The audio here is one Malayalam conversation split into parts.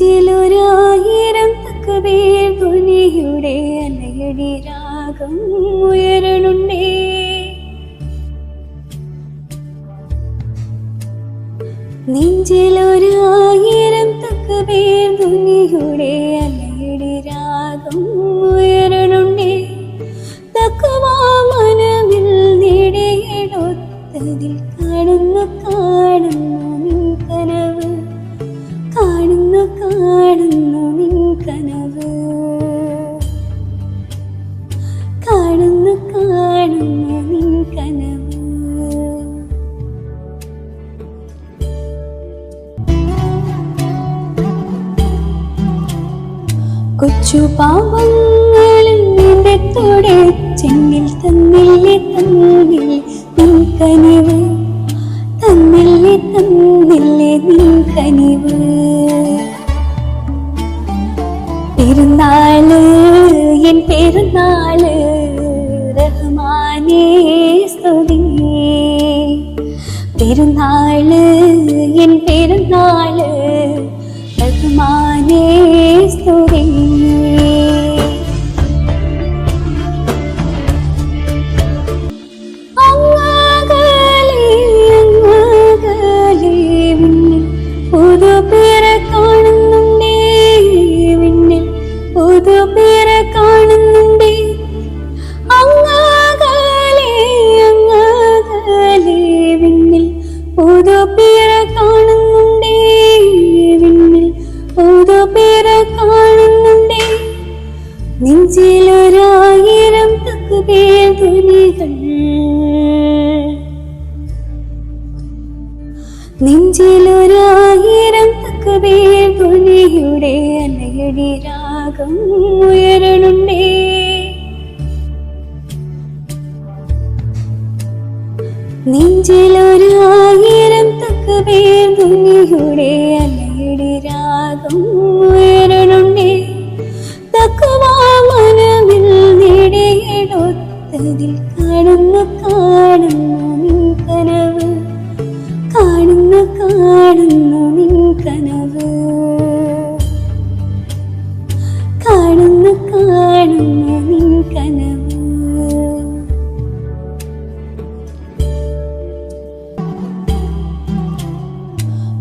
നെഞ്ചിലൊരായിരം തക്കവേ ധ്വനിയുടെ അലയടി രാഗം ഉയരണുണ്ടേ. നെഞ്ചിലൊരായിരം തക്കവേ ധ്വനിയുടെ അലയടി രാഗം ഉയരണുണ്ടേ. തക്കവാ മനവിൽ നേടിയെടുത്തതിൽ കാണുന്നു കാണുന്നു കാണുന്നു നിൻ കനവ്. കാണുന്നു കാണുന്നു നിൻ കനവ്. കൊച്ചു പാവങ്ങളിൽ നിന്റെ തൊടെ ചെന്നിൽ തന്നില്ലേ തന്നില്ലേ നിൻ കനിവ്? തന്നില്ലേ തന്നില്ലേ നിൻ കനിവ്? நாளு என் பெருநாளு. ரஹ்மானே ஸ்துதியே. பெருநாளு என் பெருநாளு. ரஹ்மானே ஸ்துதியே. പുതുപിറ കാണുന്നുണ്ട്. അങ്ങകലെ അങ്ങകലെ വിണ്ണിൽ നെഞ്ചിലൊരായിരം തക്കുപേർ ധ്വനികൾ നെഞ്ചിലൊരായിരം തക്കുപേർ ധ്വനിയുടെ അലയടി രാഗം ഉയരണുണ്ടേ നെഞ്ചിലൊരായിരം തക്കുപേർ ധ്വനിയുടെ അലയടി രാഗം ഉയരണുണ്ടേ. തക്കുവാ മനവിൽ നേടിയെടുത്തതിൽ കാണുന്നു കാണുന്നു നിൻ കനവ്. കാണുന്നു കാണുന്നു നിൻ കനവ്.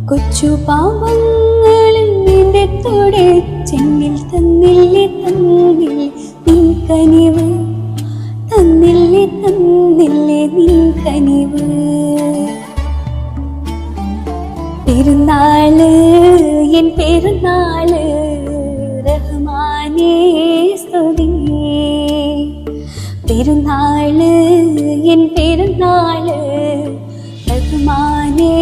കൊച്ചു പാവങ്ങളിൽ നിന്റെ തൊടെ ചെന്നിൽ തന്നില്ലേ തന്നില്ലേ നിൻ കനിവ്? തന്നില്ലേ തന്നില്ലേ നിൻ കനിവ്? പെരുന്നാൾ എൻ പെരുന്നാൾ റഹ്മാനേ സ്തുതി പെരുന്നാൾ എൻ പെരുന്നാൾ റഹ്മാനേ